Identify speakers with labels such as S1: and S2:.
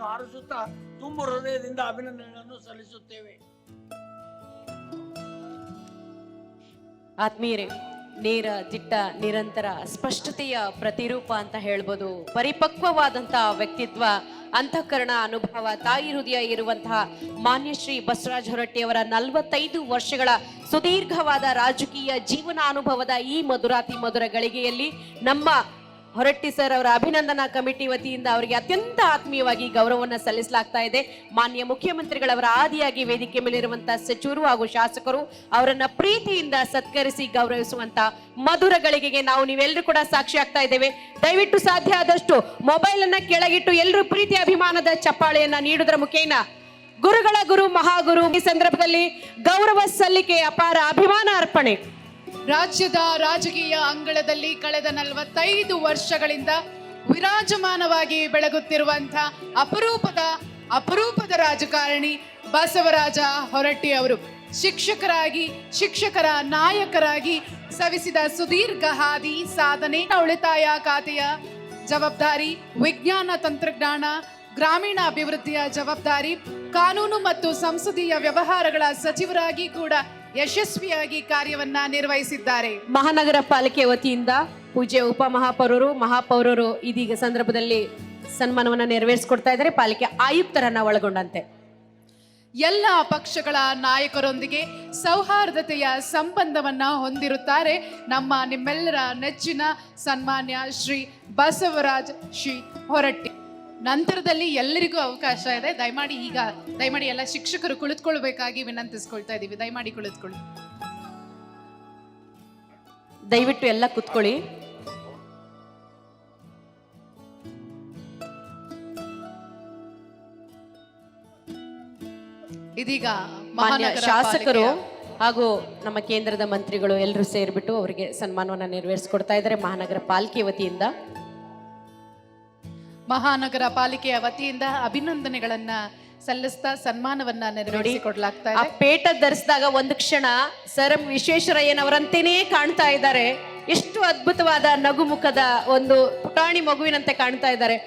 S1: ಬಾವುಟವನ್ನು ಹಾರಿಸುತ್ತಾ ತುಂಬ ಹೃದಯದಿಂದ ಅಭಿನಂದನೆಗಳನ್ನು ಸಲ್ಲಿಸುತ್ತೇವೆ.
S2: ಆತ್ಮೀಯರೇ, ನೇರ, ದಿಟ್ಟ, ನಿರಂತರ, ಸ್ಪಷ್ಟತೆಯ ಪ್ರತಿರೂಪ ಅಂತ ಹೇಳ್ಬೋದು. ಪರಿಪಕ್ವವಾದಂತಹ ವ್ಯಕ್ತಿತ್ವ, ಅಂತಃಕರಣ ಅನುಭವ, ತಾಯಿ ಹೃದಯ ಇರುವಂತಹ ಮಾನ್ಯ ಶ್ರೀ ಬಸವರಾಜ ಹೊರಟ್ಟಿಯವರ ನಲವತ್ತೈದು ವರ್ಷಗಳ ಸುದೀರ್ಘವಾದ ರಾಜಕೀಯ ಜೀವನ ಅನುಭವದ ಈ ಮಧುರಾತಿ ಮಧುರ ಗಳಿಗೆಯಲ್ಲಿ ನಮ್ಮ ಹೊರಟ್ಟಿ ಸರ್ ಅವರ ಅಭಿನಂದನಾ ಕಮಿಟಿ ವತಿಯಿಂದ ಅವರಿಗೆ ಅತ್ಯಂತ ಆತ್ಮೀಯವಾಗಿ ಗೌರವವನ್ನು ಸಲ್ಲಿಸಲಾಗ್ತಾ ಇದೆ. ಮಾನ್ಯ ಮುಖ್ಯಮಂತ್ರಿಗಳವರ ಆದಿಯಾಗಿ ವೇದಿಕೆ ಮೇಲಿರುವಂತಹ ಸಚಿವರು ಹಾಗೂ ಶಾಸಕರು ಅವರನ್ನ ಪ್ರೀತಿಯಿಂದ ಸತ್ಕರಿಸಿ ಗೌರವಿಸುವಂತ ಮಧುರ ಗಳಿಗೆಗೆ ನಾವು ನೀವೆಲ್ಲರೂ ಕೂಡ ಸಾಕ್ಷಿ ಆಗ್ತಾ ಇದ್ದೇವೆ. ದಯವಿಟ್ಟು ಸಾಧ್ಯ ಆದಷ್ಟು ಮೊಬೈಲ್ ಅನ್ನ ಕೆಳಗಿಟ್ಟು ಎಲ್ಲರೂ ಪ್ರೀತಿ ಅಭಿಮಾನದ ಚಪ್ಪಾಳೆಯನ್ನ ನೀಡುವುದರ ಮುಖೇನ ಗುರುಗಳ ಗುರು ಮಹಾಗುರು ಈ ಸಂದರ್ಭದಲ್ಲಿ ಗೌರವ ಸಲ್ಲಿಕೆ ಅಪಾರ ಅಭಿಮಾನ ಅರ್ಪಣೆ.
S3: ರಾಜ್ಯದ ರಾಜಕೀಯ ಅಂಗಳದಲ್ಲಿ ಕಳೆದ ನಲವತ್ತೈದು ವರ್ಷಗಳಿಂದ ವಿರಾಜಮಾನವಾಗಿ ಬೆಳಗುತ್ತಿರುವಂಥ ಅಪರೂಪದ ಅಪರೂಪದ ರಾಜಕಾರಣಿ ಬಸವರಾಜ ಹೊರಟ್ಟಿ ಅವರು. ಶಿಕ್ಷಕರಾಗಿ, ಶಿಕ್ಷಕರ ನಾಯಕರಾಗಿ ಸವಿಸಿದ ಸುದೀರ್ಘ ಹಾದಿ ಸಾಧನೆ, ಉಳಿತಾಯ ಖಾತೆಯ ಜವಾಬ್ದಾರಿ, ವಿಜ್ಞಾನ ತಂತ್ರಜ್ಞಾನ ಗ್ರಾಮೀಣ ಅಭಿವೃದ್ಧಿಯ ಜವಾಬ್ದಾರಿ, ಕಾನೂನು ಮತ್ತು ಸಂಸದೀಯ ವ್ಯವಹಾರಗಳ ಸಚಿವರಾಗಿ ಕೂಡ ಯಶಸ್ವಿಯಾಗಿ ಕಾರ್ಯವನ್ನ ನಿರ್ವಹಿಸಿದ್ದಾರೆ.
S2: ಮಹಾನಗರ ಪಾಲಿಕೆ ವತಿಯಿಂದ ಪೂಜ್ಯ ಉಪಮಹಾಪೌರರು ಮಹಾಪೌರರು ಇದೀಗ ಸಂದರ್ಭದಲ್ಲಿ ಸನ್ಮಾನವನ್ನ ನೆರವೇರಿಸಿಕೊಡ್ತಾ ಇದ್ದಾರೆ. ಪಾಲಿಕೆ ಆಯುಕ್ತರನ್ನ ಒಳಗೊಂಡಂತೆ.
S3: ಎಲ್ಲ ಪಕ್ಷಗಳ ನಾಯಕರೊಂದಿಗೆ ಸೌಹಾರ್ದತೆಯ ಸಂಬಂಧವನ್ನ ಹೊಂದಿರುತ್ತಾರೆ ನಮ್ಮ ನಿಮ್ಮೆಲ್ಲರ ನೆಚ್ಚಿನ ಸನ್ಮಾನ್ಯ ಶ್ರೀ ಬಸವರಾಜ್ ಶ್ರೀ ಹೊರಟ್ಟಿ. ನಂತರದಲ್ಲಿ ಎಲ್ಲರಿಗೂ ಅವಕಾಶ ಇದೆ. ದಯಮಾಡಿ ಈಗ ದಯಮಾಡಿ ಎಲ್ಲ ಶಿಕ್ಷಕರು ಕುಳಿತುಕೊಳ್ಬೇಕಾಗಿ ವಿನಂತಿಸ್ಕೊಳ್ತಾ ಇದ್ದೀವಿ. ದಯಮಾಡಿ ಕುಳಿತುಕೊಳ್ಳಿ.
S2: ದಯವಿಟ್ಟು ಎಲ್ಲ ಕುತ್ಕೊಳ್ಳಿ.
S3: ಇದೀಗ
S2: ಮಾನ್ಯ ಶಾಸಕರು ಹಾಗೂ ನಮ್ಮ ಕೇಂದ್ರದ ಮಂತ್ರಿಗಳು ಎಲ್ಲರೂ ಸೇರಿಬಿಟ್ಟು ಅವರಿಗೆ ಸನ್ಮಾನವನ್ನ ನೆರವೇರಿಸಿಕೊಡ್ತಾ ಇದ್ದಾರೆ ಮಹಾನಗರ ಪಾಲಿಕೆ ವತಿಯಿಂದ.
S3: ಮಹಾನಗರ ಪಾಲಿಕೆಯ ವತಿಯಿಂದ ಅಭಿನಂದನೆಗಳನ್ನ ಸಲ್ಲಿಸ್ತಾ ಸನ್ಮಾನವನ್ನ ನೆರವೇರಿಸಿಕೊಡ್ಲಾಗ್ತಾ
S2: ಆ
S3: ಇದೆ
S2: ಪೇಟ ಧರಿಸಿದಾಗ ಒಂದು ಕ್ಷಣ ಸರ್ ಎಂ ವಿಶ್ವೇಶ್ವರಯ್ಯನವರಂತೆಯೇ ಕಾಣ್ತಾ ಇದ್ದಾರೆ. ಎಷ್ಟು ಅದ್ಭುತವಾದ ನಗುಮುಖದ ಒಂದು ಪುಟಾಣಿ ಮಗುವಿನಂತೆ ಕಾಣ್ತಾ ಇದ್ದಾರೆ.